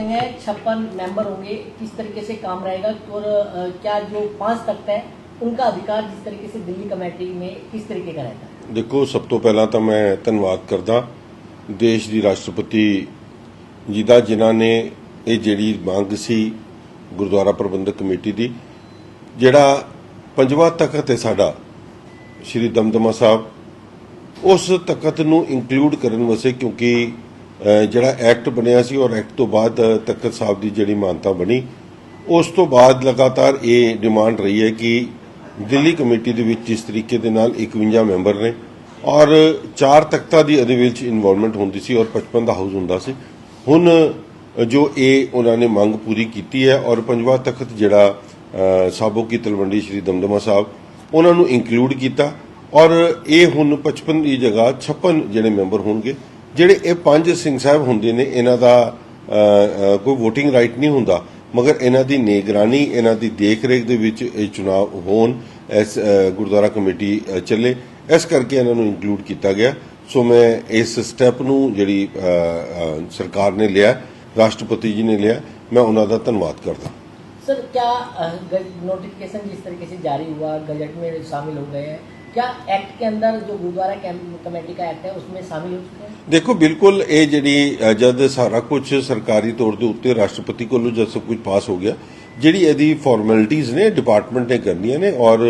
है छप्पन मेंबर होंगे किस तरीके से काम रहेगा और अ, क्या जो पांच तख्त है उनका अधिकार जिस तरीके से दिल्ली कमेटी में किस तरीके का रहता है ਦੇਖੋ ਸਭ ਤੋਂ ਪਹਿਲਾਂ ਤਾਂ ਮੈਂ ਧੰਨਵਾਦ ਕਰਦਾ ਦੇਸ਼ ਦੀ ਰਾਸ਼ਟਰਪਤੀ ਜੀ ਦਾ ਜਿਨ੍ਹਾਂ ਨੇ ਇਹ ਜਿਹੜੀ ਮੰਗ ਸੀ ਗੁਰਦੁਆਰਾ ਪ੍ਰਬੰਧਕ ਕਮੇਟੀ ਦੀ ਜਿਹੜਾ ਪੰਜਵਾਂ ਤਖਤ ਹੈ ਸਾਡਾ ਸ਼੍ਰੀ ਦਮਦਮਾ ਸਾਹਿਬ ਉਸ ਤਖਤ ਨੂੰ ਇਨਕਲੂਡ ਕਰਨ ਵਾਸਤੇ ਕਿਉਂਕਿ ਅਹ, ਜਿਹੜਾ ਐਕਟ ਬਣਿਆ ਸੀ ਔਰ ਐਕਟ ਤੋਂ ਬਾਅਦ ਤਖਤ ਸਾਹਿਬ ਦੀ ਜਿਹੜੀ ਮਾਨਤਾ ਬਣੀ, ਉਸ ਤੋਂ ਬਾਅਦ ਲਗਾਤਾਰ ਇਹ ਡਿਮਾਂਡ ਰਹੀ ਹੈ ਕਿ ਦਿੱਲੀ ਕਮੇਟੀ ਦੇ ਵਿੱਚ ਜਿਸ ਤਰੀਕੇ ਦੇ ਨਾਲ 51 ਮੈਂਬਰ ਨੇ ਔਰ ਚਾਰ ਤਖਤਾਂ ਦੀ ਇਹਦੇ ਵਿੱਚ ਇਨਵੋਲਵਮੈਂਟ ਹੁੰਦੀ ਸੀ ਔਰ 55 ਦਾ ਹਾਊਸ ਹੁੰਦਾ ਸੀ। ਹੁਣ ਜੋ ਇਹ ਉਹਨਾਂ ਨੇ ਮੰਗ ਪੂਰੀ ਕੀਤੀ ਹੈ ਔਰ ਪੰਜਵਾਂ ਤਖਤ ਜਿਹੜਾ ਸਾਬੋ ਕੀ ਤਲਵੰਡੀ ਸ਼੍ਰੀ ਦਮਦਮਾ ਸਾਹਿਬ, ਉਹਨਾਂ ਨੂੰ ਇਨਕਲੂਡ ਕੀਤਾ ਔਰ ਇਹ ਹੁਣ 55 ਦੀ ਜਗ੍ਹਾ 56 ਜਿਹੜੇ ਮੈਂਬਰ ਹੋਣਗੇ ਜਿਹੜੇ ਇਹ ਪੰਜ ਸਿੰਘ ਸਾਹਿਬ ਹੁੰਦੇ ਨੇ ਇਹਨਾਂ ਦਾ ਅਹ, ਅਹ, ਕੋਈ VOTING ਰਾਈਟ ਨਹੀਂ ਹੁੰਦਾ ਮਗਰ ਇਹਨਾਂ ਦੀ ਨਿਗਰਾਨੀ ਇਹਨਾਂ ਦੀ ਦੇਖਰੇਖ ਦੇ ਵਿੱਚ ਇਹ ਚੁਣਾਵ ਹੋਣ ਇਸ ਅਹ, ਗੁਰਦੁਆਰਾ ਕਮੇਟੀ ਅਹ, ਚੱਲੇ ਇਸ ਕਰਕੇ ਇਹਨਾਂ ਨੂੰ ਇਨਕਲੂਡ ਕੀਤਾ ਗਿਆ ਸੋ ਮੈਂ ਇਸ ਸਟੈਪ ਨੂੰ ਜਿਹੜੀ ਅਹ, ਅਹ, ਸਰਕਾਰ ਨੇ ਲਿਆ ਰਾਸ਼ਟਰਪਤੀ ਜੀ ਨੇ ਲਿਆ ਮੈਂ ਉਹਨਾਂ ਦਾ ਧੰਨਵਾਦ ਕਰਦਾ सर क्या नोटिफिकेशन जिस तरीके से जारी हुआ गजट में शामिल हो गए हैं क्या एक्ट के अंदर जो गुरुद्वारा कैम- कमेटी का एक्ट है उसमें शामिल हो चुके हैं ਦੇਖੋ ਬਿਲਕੁਲ ਇਹ ਜਿਹੜੀ ਅ, ਜਦ ਸਾਰਾ ਕੁਝ ਸਰਕਾਰੀ ਤੌਰ ਦੇ ਉੱਤੇ ਰਾਸ਼ਟਰਪਤੀ ਕੋਲੋਂ ਜਦ ਸਭ ਕੁਝ ਪਾਸ ਹੋ ਗਿਆ ਜਿਹੜੀ ਇਹਦੀ ਫਾਰਮੈਲਿਟੀਆਂ ਨੇ ਡਿਪਾਰਟਮੈਂਟ ਨੇ ਕਰਨੀਆਂ ਨੇ ਔਰ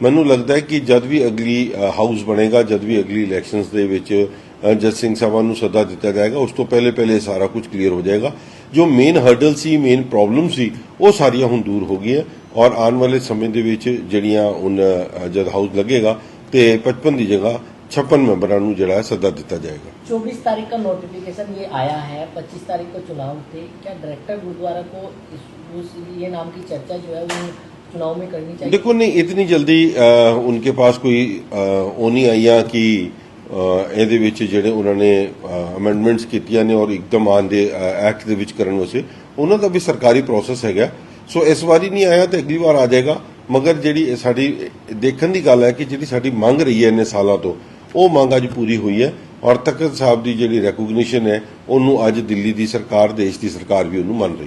ਮੈਨੂੰ ਲੱਗਦਾ ਹੈ ਕਿ ਜਦ ਵੀ ਅਗਲੀ ਅ, ਹਾਊਸ ਬਣੇਗਾ ਜਦ ਵੀ ਅਗਲੀ ਇਲੈਕਸ਼ਨਸ ਦੇ ਵਿੱਚ ਅ, ਜੱਜ ਸਿੰਘ ਸਾਹਿਬਾਨ ਨੂੰ ਸੱਦਾ ਦਿੱਤਾ ਜਾਏਗਾ ਉਸ ਤੋਂ ਪਹਿਲੇ ਪਹਿਲੇ ਸਾਰਾ ਕੁਝ ਕਲੀਅਰ ਹੋ ਜਾਏਗਾ ਜੋ ਮੇਨ ਹਰਡਲ ਸੀ ਮੇਨ ਪ੍ਰੋਬਲਮ ਸੀ ਉਹ ਸਾਰੀਆਂ ਹੁਣ ਦੂਰ ਹੋ ਗਈਆਂ ਔਰ ਆਉਣ ਵਾਲੇ ਸਮੇਂ ਦੇ ਵਿੱਚ ਜਿਹੜੀਆਂ ਹੁਣ ਅ, ਜਦ ਹਾਊਸ ਲੱਗੇਗਾ ਤੇ 55 ਦੀ ਜਗ੍ਹਾ 56 ਮੈਂਬਰਾਂ ਨੂੰ ਜਿਹੜਾ ਹੈ ਸੱਦਾ ਦਿੱਤਾ ਜਾਏਗਾ चौबीस तारीख का नोटिफिकेशन ये आया है पच्चीस तारीख को चुनाव थे क्या डायरेक्टर गुरुद्वारा को इस, उस ये नाम की चर्चा जो है वो चुनाव में करनी चाहिए देखो नहीं इतनी जल्दी अ, उनके पास कोई अ, ਉਹ ਨਹੀਂ ਆਈਆਂ ਕਿ ਅ, ਇਹਦੇ ਵਿੱਚ ਜਿਹੜੇ ਉਹਨਾਂ ਨੇ ਅਮੈਂਡਮੈਂਟਸ ਕੀਤੀਆਂ ਨੇ ਔਰ ਇੱਕਦਮ ਆਨ ਦੇ ਐਕਟ ਦੇ ਵਿੱਚ ਕਰਨ ਵਾਸਤੇ ਉਹਨਾਂ ਦਾ ਵੀ ਸਰਕਾਰੀ ਪ੍ਰੋਸੈਸ ਹੈਗਾ ਸੋ ਇਸ ਵਾਰੀ ਨਹੀਂ ਆਇਆ ਤੇ ਅਗਲੀ ਵਾਰ ਆ ਜਾਏਗਾ। ਮਗਰ ਜਿਹੜੀ ਸਾਡੀ ਦੇਖਣ ਦੀ ਗੱਲ ਹੈ ਕਿ ਜਿਹੜੀ ਸਾਡੀ ਮੰਗ ਰਹੀ ਹੈ ਇੰਨੇ ਸਾਲਾਂ ਤੋਂ, ਉਹ ਮੰਗ ਅੱਜ ਪੂਰੀ ਹੋਈ ਹੈ। ਔਰ ਤਖਤ ਸਾਹਿਬ ਦੀ ਜਿਹੜੀ ਰੈਕੋਗਨੀਸ਼ਨ ਹੈ, ਉਹਨੂੰ ਅੱਜ ਦਿੱਲੀ ਦੀ ਸਰਕਾਰ, ਦੇਸ਼ ਦੀ ਸਰਕਾਰ ਵੀ ਉਹਨੂੰ ਮੰਨ ਰਹੀ